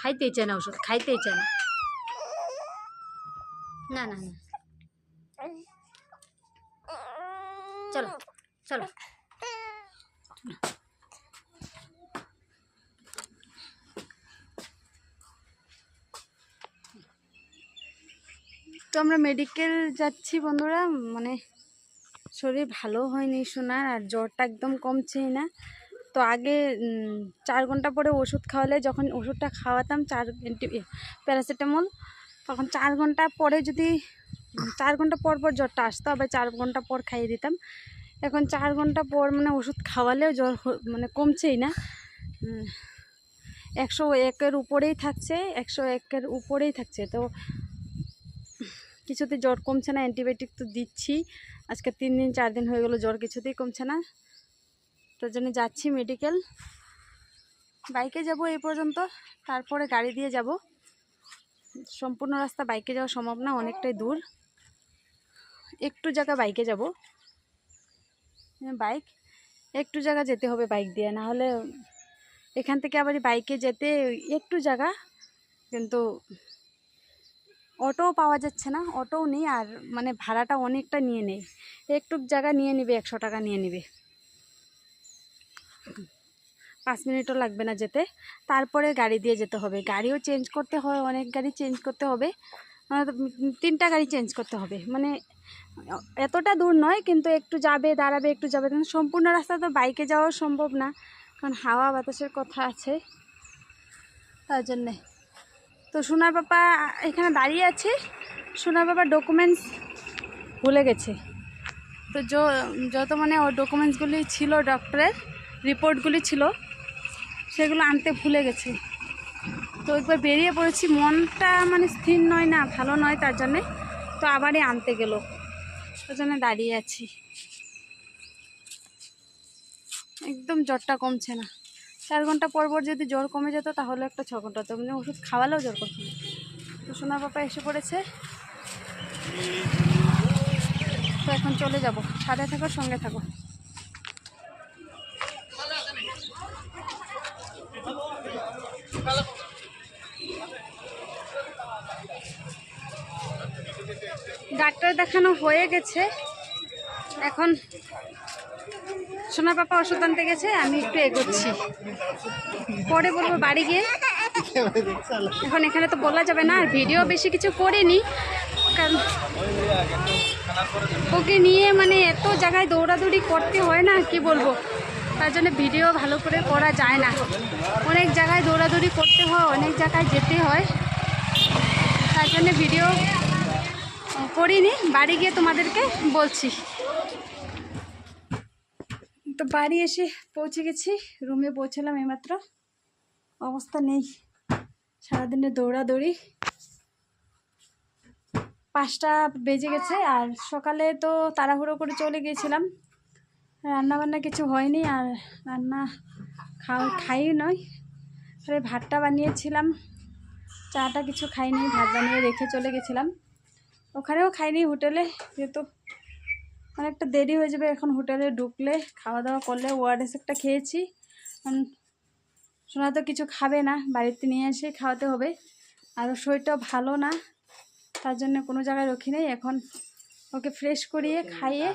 খাইতেই চায় না ওষুধ খাইতেই চায় না। না না না। চলো চলো। তো আমরা মেডিকেল যাচ্ছি বন্ধুরা মানে শরীর ভালো হয়নি শোনার আর জ্বরটা একদম কমছেই না। তো আগে চার ঘণ্টা পরে ওষুধ খাওয়ালে যখন ওষুধটা খাওয়াতাম চার প্যারাসিটামল, তখন চার ঘণ্টা পরে যদি চার ঘণ্টা পর পর জ্বরটা আসতো, আবার চার ঘণ্টা পর খাইয়ে দিতাম। এখন চার ঘণ্টা পর মানে ওষুধ খাওয়ালেও জ্বর মানে কমছেই না। একশো একের উপরেই থাকছে, একশো একের উপরেই থাকছে। তো কিছুতে জ্বর কমছে না অ্যান্টিবায়োটিক তো দিচ্ছি। আজকে তিন দিন, চার দিন হয়ে গেলো জ্বর কিছুতেই কমছে না। তার জন্য যাচ্ছি মেডিকেল বাইকে যাব এই পর্যন্ত, তারপরে গাড়ি দিয়ে যাব। সম্পূর্ণ রাস্তা বাইকে যাওয়া সম্ভব না, অনেকটাই দূর। একটু জায়গা বাইকে যাব। বাইক? একটু জায়গা যেতে হবে বাইক দিয়ে, না হলে এখান থেকে আবার বাইকে যেতে একটু জায়গা, কিন্তু অটোও পাওয়া যাচ্ছে না, অটোও নেই আর মানে ভাড়াটা অনেকটা নিয়ে নেই। একটু জায়গা নিয়ে নিবে, একশো টাকা নিয়ে নিবে। পাঁচ মিনিটও লাগবে না যেতে। তারপরে গাড়ি দিয়ে যেতে হবে। গাড়িও চেঞ্জ করতে হয়, অনেক গাড়ি চেঞ্জ করতে হবে। তিনটা গাড়ি চেঞ্জ করতে হবে। মানে এতটা দূর নয়, কিন্তু একটু যাবে, দাঁড়াবে, একটু যাবে। কিন্তু সম্পূর্ণ রাস্তা তো বাইকে যাওয়া সম্ভব না। কারণ হাওয়া বাতাসের কথা আছে। তার জন্যে তো সোনার বাবা এখানে দাঁড়িয়ে আছে। সোনার বাবার ডকুমেন্টস ভুলে গেছে। তো যত মানে ওর ডকুমেন্টসগুলি ছিল ডক্টরের রিপোর্টগুলি ছিল, সেগুলো আনতে ভুলে গেছে। তো একবার বেরিয়ে পড়েছি, মনটা মানে স্থির নয় না, ভালো নয় তার জন্যে। তো আবারই আনতে গেল। ওই জন্য দাঁড়িয়ে আছি। একদম জ্বরটা কমছে না। চার ঘণ্টা পর পর যদি জ্বর কমে যেত, তাহলে একটা ছ ঘণ্টা তো মানে ওষুধ খাওয়ালেও জ্বর কমছে না। তো সোনার পাপা এসে পড়েছে। তো এখন চলে যাব। সাথে থাকো, সঙ্গে থাকো। ডাক্তার দেখানো হয়ে গেছে। এখন সোনা পাপা ওষুধ আনতে গেছে, আমি একটু এগোচ্ছি। পরে বলব বাড়ি গিয়ে। এখন এখানে তো বলা যাবে না, আর ভিডিও বেশি কিছু করিনি, কারণ ওকে নিয়ে মানে এত জায়গায় দৌড়াদৌড়ি করতে হয় না, কি বলব? তার জন্য ভিডিও ভালো করে করা যায় না। অনেক জায়গায় দৌড়াদৌড়ি করতে হয়, অনেক জায়গায় যেতে হয়। তার জন্য ভিডিও করিনি, বাড়ি গিয়ে তোমাদেরকে বলছি। তো বাড়ি এসে পৌঁছে গেছি, রুমে পৌঁছলাম এইমাত্র। অবস্থা নেই সারাদিনে দৌড়াদৌড়ি। পাঁচটা বেজে গেছে, আর সকালে তো তাড়াহুড়ো করে চলে গিয়েছিলাম। রান্না বান্না কিছু হয়নি, আর রান্না খাওয়া খাই নয়। ভাতটা বানিয়েছিলাম, চাটা কিছু খাইনি, ভাত বানিয়ে রেখে চলে গেছিলাম। ওখানেও খাইনি হোটেলে, যেহেতু অনেকটা দেরি হয়ে যাবে এখন হোটেলে ঢুকলে খাওয়া দাওয়া করলে ওয়ারেস একটা খেয়েছি। সোনা তো কিছু খাবে না, বাড়িতে নিয়ে এসে খাওয়াতে হবে। আর শরীরটাও ভালো না, তার জন্য কোনো জায়গায় রখি নেই। এখন ওকে ফ্রেশ করিয়ে খাইয়ে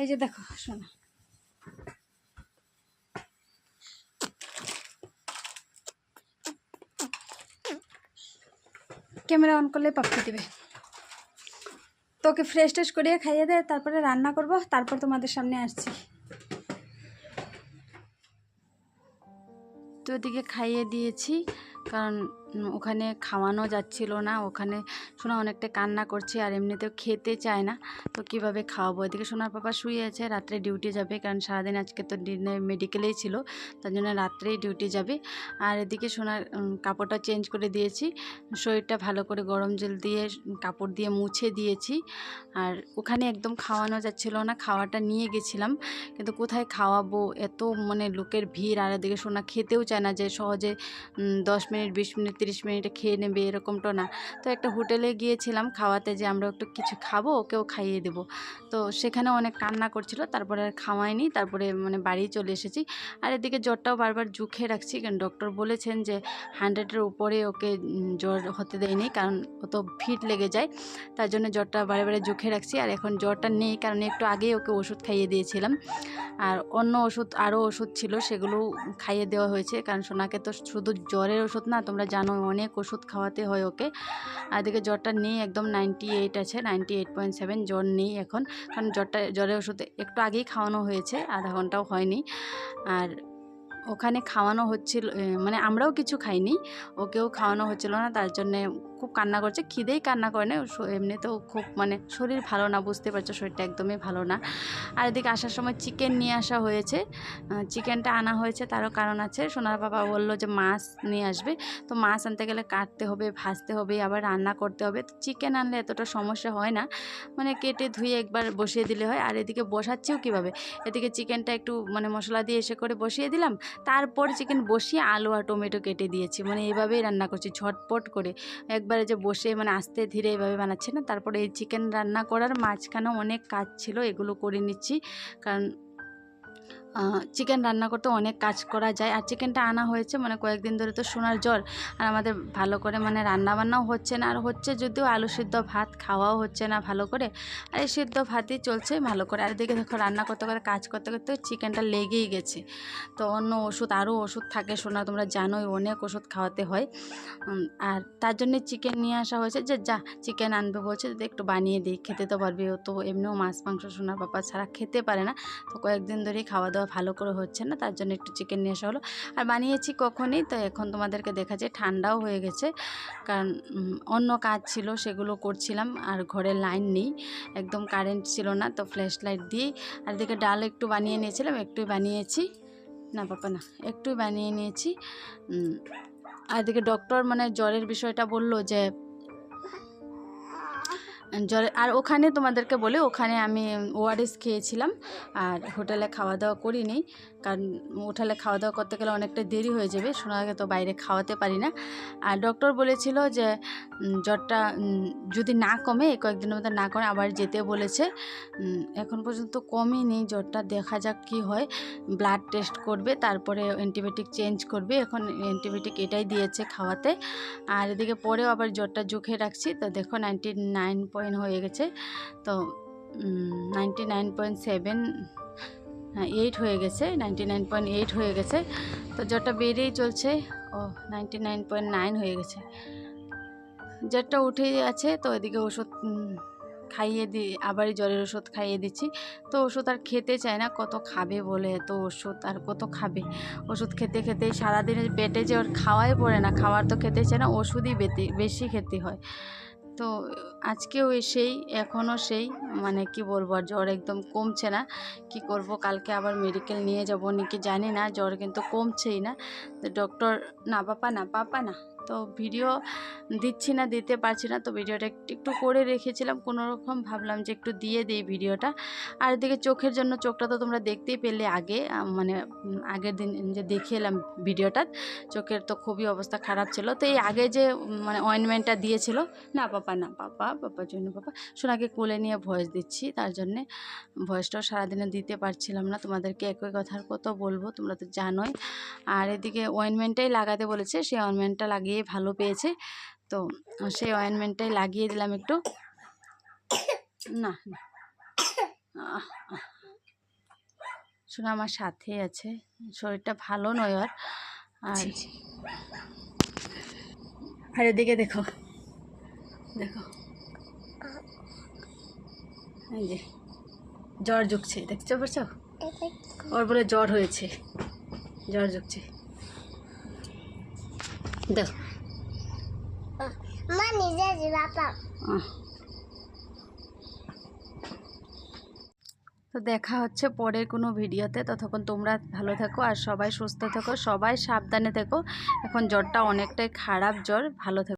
এই যে দেখো শোনা ক্যামেরা অন করলে পাঠিয়ে দেবে। তোকে ফ্রেশ ট্রেশ করিয়ে খাইয়ে দেয় তারপরে রান্না করব, তারপর তোমাদের সামনে আসছি। তো ওদিকে খাইয়ে দিয়েছি, কারণ ওখানে খাওয়ানো যাচ্ছিল না, ওখানে সোনা অনেকটা কান্না করছে আর এমনিতেও খেতে চায় না। তো কীভাবে খাওয়াবো? এদিকে সোনার পাপা শুয়ে আছে, রাত্রে ডিউটি যাবে, কারণ সারাদিন আজকে তো দিনে মেডিকেলেই ছিল, তার জন্য রাত্রেই ডিউটি যাবে। আর এদিকে সোনার কাপড়টা চেঞ্জ করে দিয়েছি, শরীরটা ভালো করে গরম জল দিয়ে, কাপড় দিয়ে মুছে দিয়েছি। আর ওখানে একদম খাওয়ানো যাচ্ছিল না, খাওয়াটা নিয়ে গেছিলাম, কিন্তু কোথায় খাওয়াবো? এত মানে লোকের ভিড়, আর এদিকে সোনা খেতেও চায় না যে সহজে দশ মিনিট, বিশ মিনিট, তিরিশ মিনিটে খেয়ে নেবে, এরকমটা না। তো একটা হোটেলে গিয়েছিলাম খাওয়াতে যে আমরা একটু কিছু খাব, ওকেও খাইয়ে দেবো। তো সেখানে অনেক কান্না করছিল, তারপরে আর খাওয়াইনি, তারপরে মানে বাড়ি চলে এসেছি। আর এদিকে জ্বরটাও বারবার জুখে রাখছি, কারণ ডক্টর বলেছেন যে হান্ড্রেডের উপরে ওকে জ্বর হতে দেয়নি, কারণ ও তো ফিট লেগে যায়। তার জন্য জ্বরটা বারে বারে জুখে রাখছি, আর এখন জ্বরটা নেই, কারণ একটু আগেই ওকে ওষুধ খাইয়ে দিয়েছিলাম। আর অন্য ওষুধ, আরও ওষুধ ছিল সেগুলো খাইয়ে দেওয়া হয়েছে, কারণ সোনাকে তো শুধু জ্বরের ওষুধ না, তোমরা জানো অনেক ওষুধ খাওয়াতে হয় ওকে। আর এদিকে জ্বরটা নেই, একদম নাইনটি এইট আছে নাইনটি এইট পয়েন্ট সেভেন জ্বর নেই এখন। কারণ জ্বরটা, জ্বরের ওষুধ একটু আগেই খাওয়ানো হয়েছে, আধা ঘন্টাও হয়নি। আর ওখানে খাওয়ানো হচ্ছিল মানে আমরাও কিছু খাইনি, ওকেও খাওয়ানো হচ্ছিল না, তার জন্যে খুব কান্না করছে, খিদেই কান্না করে না এমনিতেও খুব মানে শরীর ভালো না, বুঝতে পারছ, শরীরটা একদমই ভালো না। আর এদিকে আসার সময় চিকেন নিয়ে আসা হয়েছে। চিকেনটা আনা হয়েছে, তারও কারণ আছে। সোনার বাবা বলল যে মাছ নিয়ে আসবে। তো মাছ আনতে গেলে কাটতে হবে, ভাজতে হবে, আবার রান্না করতে হবে। তো চিকেন আনলে এতটা সমস্যা হয় না। মানে কেটে ধুয়ে একবার বসিয়ে দিলে হয়। আর এদিকে বসাচ্ছেও কীভাবে? এদিকে চিকেনটা একটু মানে মশলা দিয়ে এসে করে বসিয়ে দিলাম। তারপর চিকেন বসিয়ে আলু আর টমেটো কেটে দিয়েছি। মানে এইভাবেই রান্না করছি ঝটপট করে। একবারে যে বসে মানে আস্তে ধীরে এভাবে বানাচ্ছি না, তারপরে এই চিকেন রান্না করার মাঝখানে অনেক কাজ ছিল, এগুলো করে নিচ্ছি। কারণ চিকেন রান্না করতে অনেক কাজ করা যায়। আর চিকেনটা আনা হয়েছে মানে কয়েকদিন ধরে তো সোনার জ্বর আর আমাদের ভালো করে মানে রান্না বান্নাও হচ্ছে না। আর হচ্ছে যদিও আলু সিদ্ধ ভাত খাওয়াও হচ্ছে না ভালো করে, আর এই সিদ্ধ ভাতই চলছে ভালো করে। আর এদিকে দেখো রান্না করতে করতে, কাজ করতে করতে চিকেনটা লেগেই গেছে। তো অন্য ওষুধ, আরও ওষুধ থাকে সোনা, তোমরা জানোই অনেক ওষুধ খাওয়াতে হয়। আর তার জন্যে চিকেন নিয়ে আসা হয়েছে যে, যা চিকেন আনবে, বলছে যদি একটু বানিয়ে দিই খেতে তো পারবে। তো এমনিও মাছ, মাংস সোনার বাবা ছাড়া খেতে পারে না। তো কয়েকদিন ধরেই খাওয়া দাওয়া ভালো করে হচ্ছে না, তার জন্য একটু চিকেন নিয়ে আসা হলো। আর বানিয়েছি কখনই, তো এখন তোমাদেরকে দেখা যায় ঠান্ডাও হয়ে গেছে। কারণ অন্য কাজ ছিল, সেগুলো করছিলাম, আর ঘরে লাইন নেই, একদম কারেন্ট ছিল না, তো ফ্ল্যাশ লাইট দিয়েই। আর এদিকে ডাল একটু বানিয়ে নিয়েছিলাম, একটুই বানিয়েছি। না, পাপা, না, একটুই বানিয়ে নিয়েছি। আর এদিকে ডক্টর মানে জ্বরের বিষয়টা বলল যে জ্বরে, আর ওখানে তোমাদেরকে বলে, ওখানে আমি ওআরএস খেয়েছিলাম, আর হোটেলে খাওয়া দাওয়া করিনি, কারণ হোটেলে খাওয়া দাওয়া করতে গেলে অনেকটা দেরি হয়ে যাবে সোনাকে তো বাইরে খাওয়াতে পারি না। আর ডক্টর বলেছিল যে জ্বরটা যদি না কমে, কয়েকদিনের মধ্যে না কমে, আবার যেতে বলেছে এখন পর্যন্ত কমই নেই জ্বরটা দেখা যাক কি হয় ব্লাড টেস্ট করবে, তারপরে অ্যান্টিবায়োটিক চেঞ্জ করবে, এখন অ্যান্টিবায়োটিক এটাই দিয়েছে খাওয়াতে, আর এদিকে পরেও আবার জ্বরটা জুখে রাখছি, তো দেখো নাইনটি নাইন পয়েন্ট হয়ে গেছে। তো ninety nine point seven eight হয়ে গেছে নাইনটি নাইন পয়েন্ট এইট হয়ে গেছে। তো, জ্বরটা বেড়েই চলছে। ও নাইনটি নাইন পয়েন্ট নাইন হয়ে গেছে। জ্বরটা উঠেই আছে, তো এদিকে ওষুধ খাইয়ে দিই আবারই জ্বরের ওষুধ খাইয়ে দিচ্ছি। তো, ওষুধ আর খেতে চায় না, কত খাবে বলে তো ওষুধ, আর কত খাবে? ওষুধ খেতে খেতেই সারাদিনের পেটে যে ওর খাওয়াই পড়ে না, খাওয়ার তো খেতে চায় না, ওষুধই বেশি খেতে হয়। তো আজকেও সেই এখনও সেই মানে কি বলব আর জ্বর একদম কমছে না। কি করব, কালকে আবার মেডিকেল নিয়ে যাব নাকি জানি না, জ্বর কিন্তু কমছেই না। তো ডক্টর না পাপা না পাপা না। তো ভিডিও দিচ্ছি না, দিতে পারছি না। তো ভিডিওটা একটু করে রেখেছিলাম। কোনো রকম ভাবলাম যে একটু দিয়ে দিই ভিডিওটা। আর এদিকে চোখের জন্য চোখটা তো তোমরা দেখতেই পেলে আগে। মানে আগের দিন যে দেখে এলাম ভিডিওটা, চোখের তো খুবই অবস্থা খারাপ ছিল। তো এই আগে যে মানে অয়েনমেন্টটা দিয়েছিল, না পাপা না পাপা পাপার জন্য পাপা, সোনাকে কোলে নিয়ে ভয়েস দিচ্ছি। তার জন্যে ভয়েসটাও সারাদিনে দিতে পারছিলাম না। তোমাদেরকে একই কথার কত বলব, তোমরা তো জানোই। আর এদিকে অয়েনমেন্টটাই লাগাতে বলেছে। সেই অয়েনমেন্টটা লাগিয়ে ভালো পেয়েছে। তো সেই অয়েনমেন্টটাই লাগিয়ে দিলাম একটু। না। শোনো আমার সাথে আছে। শরীরটা ভালো নয় আর আর আর এদিকে দেখো। দেখো। এই যে জ্বর জুকছে দেখছ পারছ ওর বলে জ্বর হয়েছে। জ্বর জুকছে দেখো মা নিজে জিরাতাম তো দেখা হচ্ছে পরের কোনো ভিডিওতে। ততক্ষণ তোমরা ভালো থেকো আর সবাই সুস্থ থেকো সবাই সাবধানে থেকো। এখন জ্বরটা অনেকটাই খারাপ জ্বর ভালো থেকো।